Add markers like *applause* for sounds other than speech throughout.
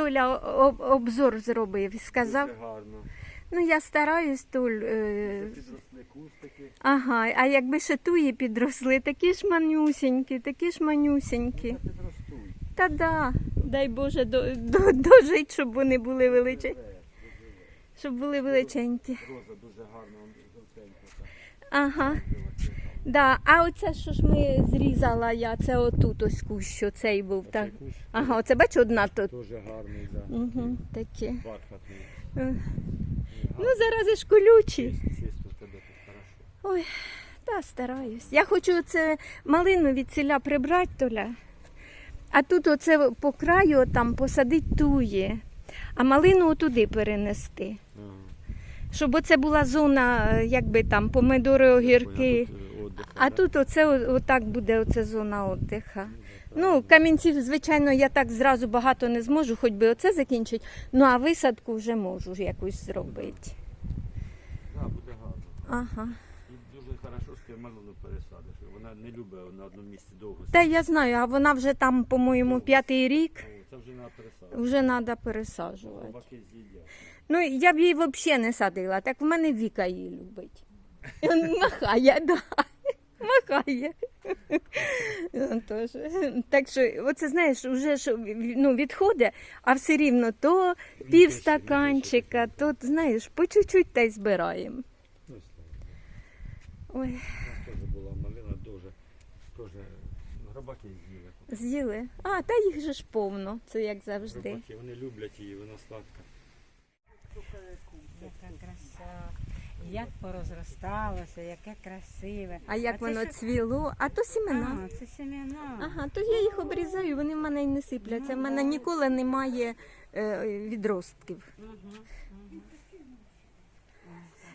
Толя об- обзор зробив сказав. Дуже гарно. Ну я стараюсь, Толь. Це Е... підросли кустики. Ага, а якби ще туї підросли, такі ж манюсінькі, такі ж манюсінькі. Та підростуть. Та да, дай Боже, до, до, дожить, щоб вони були величі, щоб були величенькі. Роза дуже гарна, жовтенька. Ага. Да, а оце що ж ми зрізала я, це отут ось кущ, цей був. Так. Кущ Ага, оце бач одна тут. Дуже гарний, да. Угу, такі. Бархатний. Е, Ну, зарази ж колючі. Чист- Чисто в тебе тут хорошо. Ой, та стараюсь. Я хочу це малину від ціля прибрати, Толя. А тут оце по краю там посадити туї, а малину туди перенести. Ага. Щоб оце була зона, е, якби там помидори, огірки. Тут, е, отдих, А тут оце отак буде оце зона віддиха. Ну, камінців, звичайно, я так зразу багато не зможу, хоч би оце закінчити. Ну а висадку вже можу якусь зробити. Да, буде гарно. Ага. І дуже хорошо, що ти малину пересадиш. Вона не любить на одному місці довго. Та я знаю, а вона вже там, по-моєму, п'ятий рік. Це вже треба пересадити. Вже треба пересаджувати. Собаки з'їдять. Ну, я б її взагалі не садила, так в мене Віка її любить. *laughs* Махає, да. Махає. Тож, Так що, оце знаєш, вже ж ну, відходить, а все рівно то пів стаканчика, то знаєш, по чуть-чуть та й збираємо. Ну. Ой, У нас теж була малина дуже, теж з'їли. з'їли. А, та їх же ж повно, це як завжди. Гробаки, вони люблять її, вона сладка. Яка краса, як порозросталося, яке красиве. А як це воно що- цвіло, а то сімена. А, це семена. Ага, то я їх обрізаю, вони в мене й не сипляться. В мене ніколи немає е, відростків.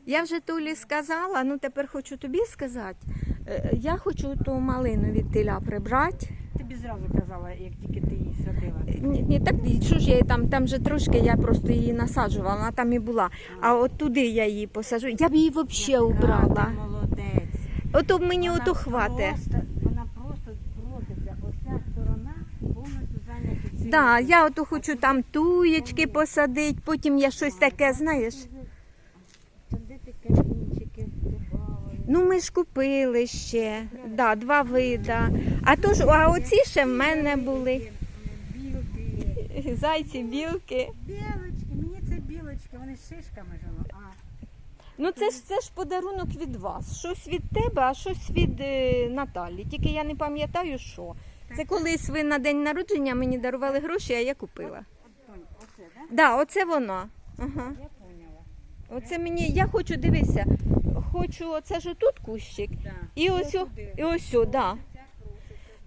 Я вже Толі сказала, ну тепер хочу тобі сказати. Е, Я хочу ту малину від теля прибрати. Тобі зразу казала, як тільки ти її садила. Ні, ні, так що ж я її там, там же трошки я просто її насаджувала, вона там і була. А от туди я її посаджу. Я б її взагалі Яка убрала. ти молодець. Ото мені Вона ото хватить. Просто, вона просто проситься. Оця сторона повністю зайнята цим. Да, я ото хочу там туєчки посадити, потім я щось таке, знаєш. Садити камінчики, добавили. Ну, ми ж купили ще, да, два вида. А то ж, а оці ще в мене були. Білки. Зайці, білки. Білочки, мені це білочки, вони з шишками ж воно. А, Ну це ж це ж подарунок від вас. Щось від тебе, а щось від е, Наталі. Тільки я не пам'ятаю, що. Це колись ви на день народження мені дарували гроші, а я купила. от, Тонь, оце, так? Да, оце воно. Ага. Я поняла. Оце мені, я хочу дивися, хочу, оце ж тут кущик. Да. І ось, о- туди. і ось, о, да.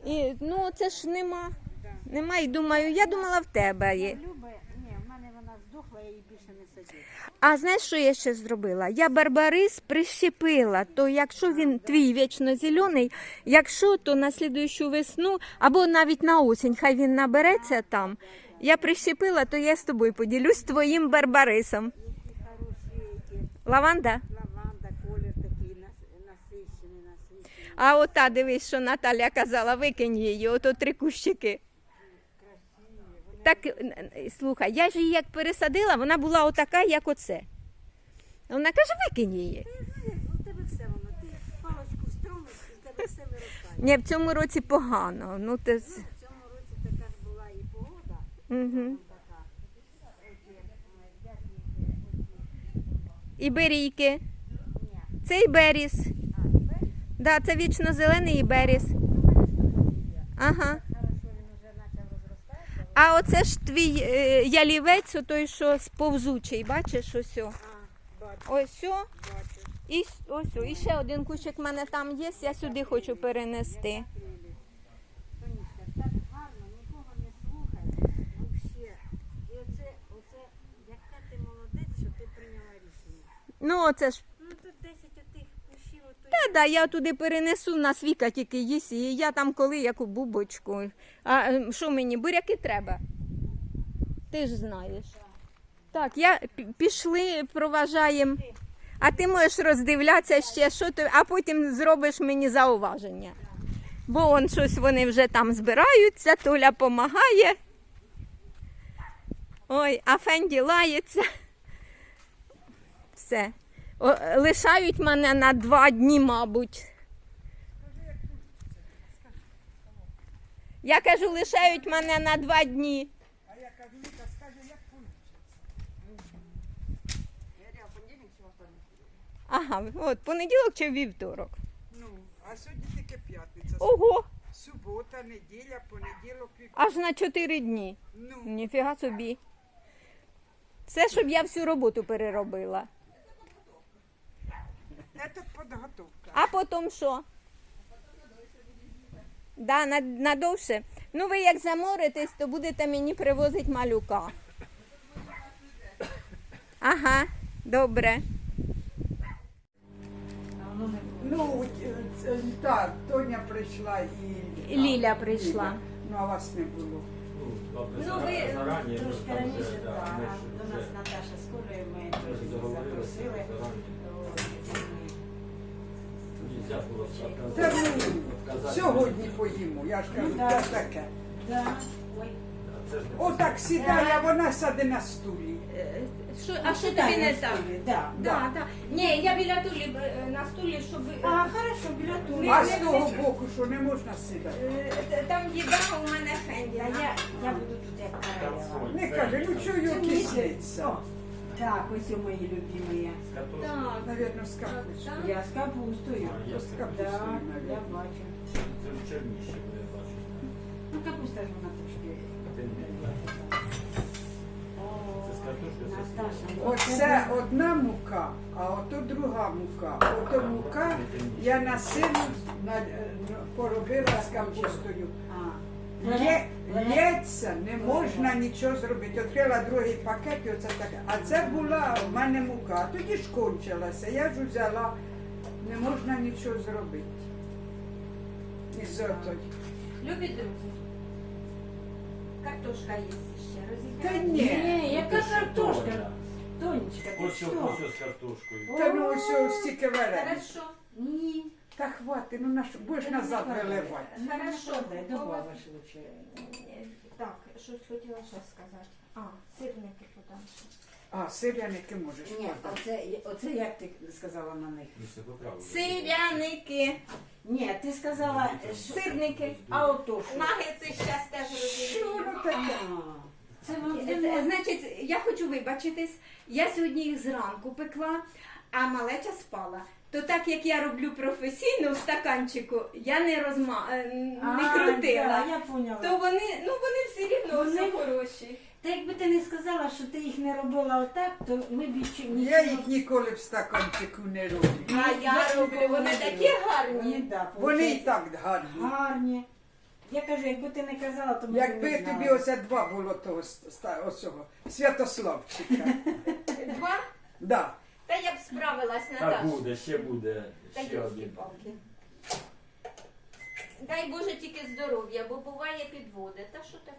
І, ну це ж нема. Да. Нема і думаю, я думала в тебе є. Люба, ні, в мене вона здохла, я її більше не садила. А знаєш, що я ще зробила? Я барбарис прищепила, то якщо він твій вічно зелений, якщо то на слідуючу весну або навіть на осінь, хай він набереться там. Я прищепила, то я з тобою поділюсь твоїм барбарисом. Лаванда, колір такий нас- насичений, насичений. А ота дивись, що Наталя казала, викинь її, ото три кущики. Так, слухай, я ж її як пересадила, вона була отака, як оце. Вона каже, викинь її. Ти у тебе все воно, ти паличку встромиш, і в тебе все виростає. Ні, в цьому році погано. Ну, ти... Ну, в цьому році така ж була і погода, угу. така. Оці, Іберійки. ні, Це іберіс. Да, це вічно зелений є. Ага. А оце ж твій е, ялівець, той, що сповзучий, бачиш, ось. о. Ось. І ось. І ще один кущик в мене там є, я сюди хочу перенести. І оце, ти молодець, що ти прийняла рішення. Ну, оце ж. Ну тут 10 отих кущів, ото Та да, я туди перенесу, на свіка тільки їсть, і я там коли яку бубочку. А е, що мені, буряки треба? Ти ж знаєш. Так, я пішли, проважаємо. А ти можеш роздивлятися ще, що ти, а потім зробиш мені зауваження. Бо он щось вони вже там збираються, Толя допомагає. Ой, а Фенді лається. Все. Лишають мене на два дні, мабуть. Я кажу, лишають мене на два дні. А я кажу, Віка, скажи, як вийде. Ага, от понеділок чи вівторок. Ну, а сьогодні тільки п'ятниця. Ого, Субота, неділя, понеділок, вівторок. аж на чотири дні. Ну, Ніфіга собі. Це щоб я всю роботу переробила. Це підготовка. А потім що? Да, на- надовше. Ну, ви як заморитесь, то будете мені привозити малюка. Ага, добре. Ну, е, е, так, Тоня прийшла і... Ліля прийшла. Ну, а вас не було. Ну, ви Трошки раніше, да, ж до нас Наташа з Колею ми трошки запросили. Та ну, сьогодні поїмо, я ж кажу, Ну, це таке. А Отак сідає, а вона саде на стулі. Е, Що, а що тобі не так? Да. Да, да. Ні, я біля тулі е, на стулі, щоб. е, А, хорошо, біля туди. А з того боку, що не можна сідати. е, Там їда у мене А фенді. я, я буду тут як королева. Не каже, ну чого його? Так, ось у мої любимі. з картошкою. Так. Навірно, з капустою. Так. Я з капустою. А, я з Да, капустою, я навірно. бачу. Це в черніше буде бачити. Ну, капуста ж вона трошки. О, Це з картошкою, це з Наташа, Оце одна мука, а ото друга мука. Ото мука я на силу на- е, поробила з капустою. А, Лє, лється, не можна нічого зробити. Відкрила другий пакет і оце таке. А це була в мене мука. Тоді ж кончилася. Я ж взяла, не можна нічого зробити. Із отої. Любі друзі. Картошка є ще. Та ні. Ні, яка картошка? Тонечка, ти Ось що, ось з картошкою. Та ну ось ось стільки варення. Хорошо. Ні. Та хвати, ну наш будеш назад виливати. Хорошо. Дай добавиш лучше. Так, щось хотіла ще сказати. А, сирники подам. А, сиряники можеш. Ні, подати. оце, оце як ти сказала на них? Поправили. Сиряники. Ні, ти сказала, що... Сирники. а ото що? Нагетси щас теж Що воно таке? Це вам Е, Значить, я хочу вибачитись. Я сьогодні їх зранку пекла, а малеча спала. То так як я роблю професійно в стаканчику, я не розма... е, не крутила. я поняла. То вони, ну вони всі рівно Вони- все хороші. Та якби ти не сказала, що ти їх не робила отак, то ми б ще нічого... Я їх ніколи в стаканчику не роблю. А я роблю, вони такі гарні. Да, Вони і так гарні. гарні. Я кажу, якби ти не казала, то ми б Якби не тобі знали. оце два було того ста- оцього Святославчика. *laughs* Два? Да. Та я б справилась, Так Наташ. буде, ще буде. Та Ще один. палки. Дай Боже тільки здоров'я, бо буває підводи. Та що таке?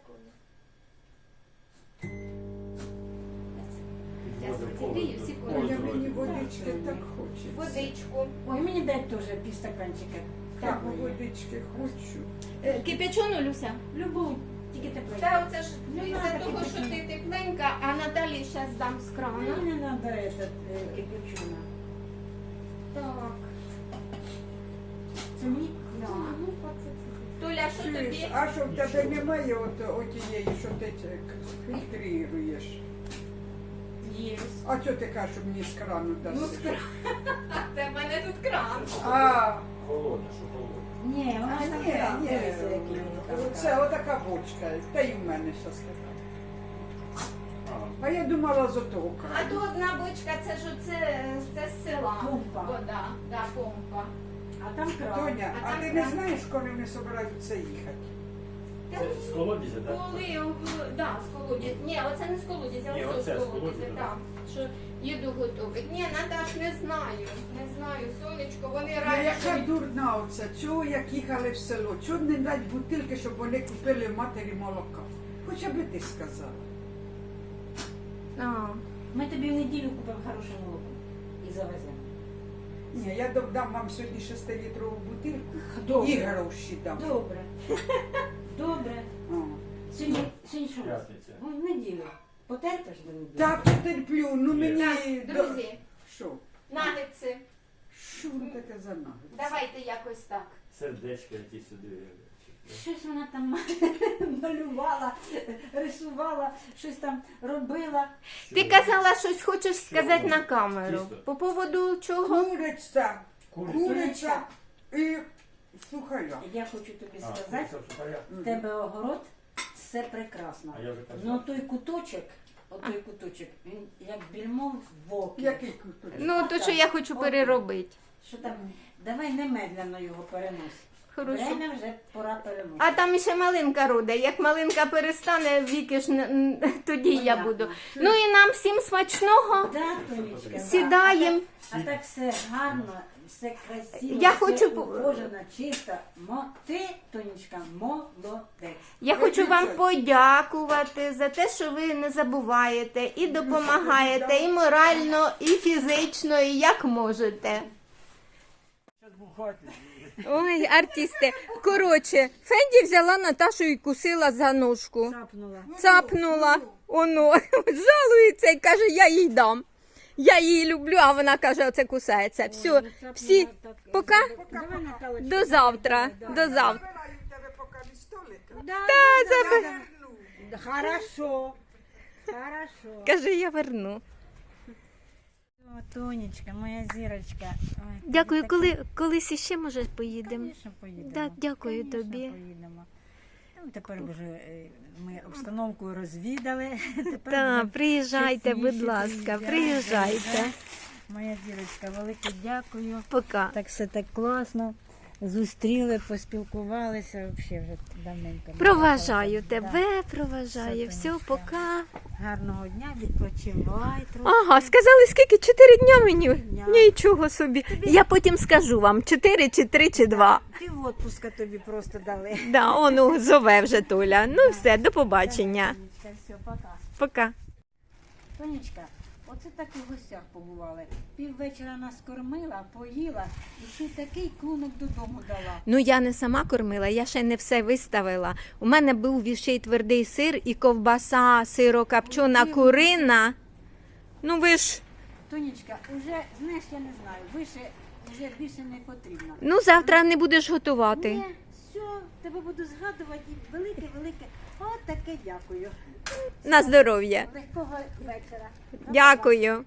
Мені водички так хочеться. Водичку. Ой, мені дай теж пів стаканчика. Так, Теплої. водички хочу. Е, Кипячону, Люся? Любу, тільки тепленьку. Та оце ж Ну, із-за надо того, що ти тепленька, а Наталі зараз дам з крана. Мені не треба этот, е, кипячуна. Так. Це мені? Да. Ну, це- Толя, що Чуєш, тобі? а що в тебе немає от, отієї, що ти це фільтруєш? Є. А що ти кажеш, що мені з крану Ну, даси? з крана. *laughs* Це в мене тут кран. А, Холодно, що холодно. Ні, а вона ж ні, ні, дивися, там. це отака бочка, та й у мене щас така. А, А я думала з отого А крану. то одна бочка, це ж оце, це з села. Помпа. Вода, да, помпа. А там кран. Тоня, А а там ти не кран. знаєш, коли вони збираються їхати? Це з колодязя, так? Коли, в- да, з колодязя. Ні, оце не з колодязя, Ні, оце з колодязя, так. Що їду готовить. Ні, Наташ, не знаю, не знаю, сонечко, вони Я раді. Яка дурна оця, чого як їхали в село, чого не дать бутилки, щоб вони купили матері молока? Хоча би ти сказала. А, Ми тобі в неділю купимо хороше молоко і завеземо. Ні, я дам- вам сьогодні 6-літрову бутилку Добре. і гроші дам. Добре. *laughs* Добре. О. Сьогодні, сьогодні що? у нас? П'ятниця. Ой, неділя. Потерпиш, друзі? Так, потерплю, ну мені... Так, до- друзі, Що? нагетси. Що воно таке за нагиць? Давайте якось так. Сердечки ті сюди. Щось вона там *laughs* малювала, рисувала, щось там робила. Ти казала, щось хочеш сказати на камеру. Чисто. По поводу чого? Куриця, Куриця. і сухаря. Я хочу тобі А, сказати, в сухарях. в тебе огород, все прекрасно. А я вже казав. Ну той куточок, отой куточок, він як більмо в окі. Який куточок? Ну, то що я хочу переробити. Що там? Давай немедленно його перенось. Хорошо. Время вже пора переносити. А там ще малинка роде. Як малинка перестане, віки ж не- н- тоді я Понятно. буду. Ну і нам всім смачного. Да, Тонечка, да. Сідаємо. А так, а так все гарно, все красиво, Я все хочу по- ухожено, чисто. Мо... Ти, Тонечка, молодець. Я хочу вам подякувати за те, що ви не забуваєте і допомагаєте і морально, і фізично, і як можете. Щас бухати. Ой, артисти. Коротше, Фенді взяла Наташу і кусила за ножку. Цапнула. Цапнула. Оно жалується і каже, я їй дам. Я її люблю, а вона каже, оце кусається. Все, всі, пока. Давай, Наталочка. До завтра. До завтра. Забираю в тебе поки від столика. Да, Та, Я да, Хорошо. Хорошо. Каже, я верну. О, Тонечка, моя зірочка. Ой, Дякую, так- коли колись іще може поїдемо. Конечно, поїдемо. Да, дякую Конечно, тобі. Поїдемо. Ну, тепер вже е, ми обстановку розвідали. *laughs* Тепер Так, будемо приїжджайте, будь ласка, приїжджати, приїжджайте. да. Моя зірочка, велике дякую. Пока. Так все так класно. Зустріли, поспілкувалися. Взагалі вже давненько. Проважаю тебе, проважаю. Все, Все, пока. Гарного дня, відпочивай трохи. Ага, сказали, скільки? Чотири дня мені? Дня. Нічого собі. Я потім скажу вам, чотири, чи три, чи два. Пів отпуска тобі просто дали. Да, ону зове вже Толя. Ну все, до побачення. Все, пока. Пока. Тонечка, оце так і в гостях побували. Піввечора нас кормила, поїла і ще такий клунок додому дала. Ну я не сама кормила, я ще не все виставила. У мене був ще й твердий сир і ковбаса сирокопчена курина. Ну ви ж, Тонечка, уже, знаєш, я не знаю, вище вже більше не потрібно. ну завтра не будеш готувати. Ні, все, тебе буду згадувати і велике-велике. От таке дякую. На здоров'я. Легкого вечора. Дякую.